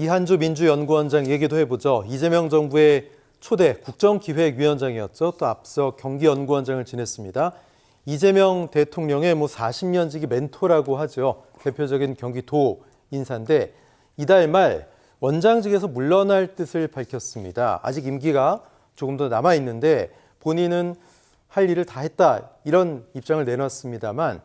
이한주 민주연구원장 얘기도 해보죠. 이재명 정부의 초대 국정기획위원장이었죠. 또 앞서 경기연구원장을 지냈습니다. 이재명 대통령의 뭐 40년 지기 멘토라고 하죠. 대표적인 경기도 인사인데 이달 말 원장직에서 물러날 뜻을 밝혔습니다. 아직 임기가 조금 더 남아 있는데 본인은 할 일을 다 했다 이런 입장을 내놨습니다만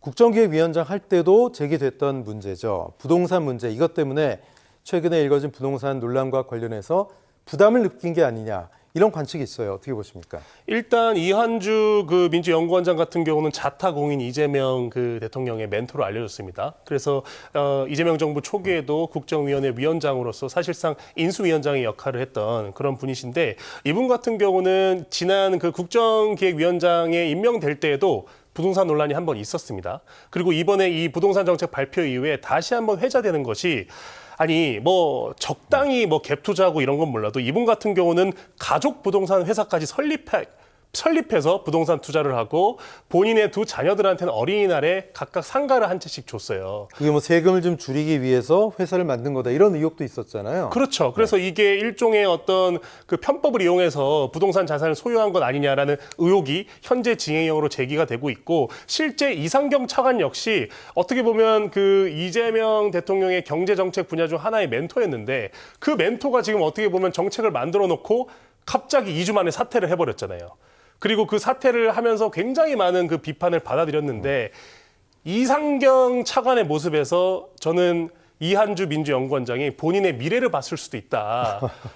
국정기획위원장 할 때도 제기됐던 문제죠. 부동산 문제 이것 때문에 최근에 일거진 부동산 논란과 관련해서 부담을 느낀 게 아니냐 이런 관측이 있어요. 어떻게 보십니까? 일단 이한주 그 민주연구원장 같은 경우는 자타공인 이재명 그 대통령의 멘토로 알려졌습니다. 그래서 어, 이재명 정부 초기에도 국정위원회 위원장으로서 사실상 인수위원장의 역할을 했던 그런 분이신데 이분 같은 경우는 지난 그 국정기획위원장에 임명될 때에도 부동산 논란이 한 번 있었습니다. 그리고 이번에 이 부동산 정책 발표 이후에 다시 한번 회자되는 것이 아니 뭐 적당히 뭐 갭 투자하고 이런 건 몰라도 이분 같은 경우는 가족 부동산 회사까지 설립해 설립해서 부동산 투자를 하고 본인의 두 자녀들한테는 어린이날에 각각 상가를 한 채씩 줬어요. 그게 뭐 세금을 좀 줄이기 위해서 회사를 만든 거다 이런 의혹도 있었잖아요. 그렇죠. 그래서 이게 일종의 어떤 그 편법을 이용해서 부동산 자산을 소유한 것 아니냐라는 의혹이 현재 진행형으로 제기가 되고 있고 실제 이상경 차관 역시 어떻게 보면 그 이재명 대통령의 경제 정책 분야 중 하나의 멘토였는데 그 멘토가 지금 어떻게 보면 정책을 만들어 놓고 갑자기 2주 만에 사퇴를 해버렸잖아요. 그리고 그 사퇴를 하면서 굉장히 많은 그 비판을 받아들였는데 이상경 차관의 모습에서 저는 이한주 민주연구원장이 본인의 미래를 봤을 수도 있다.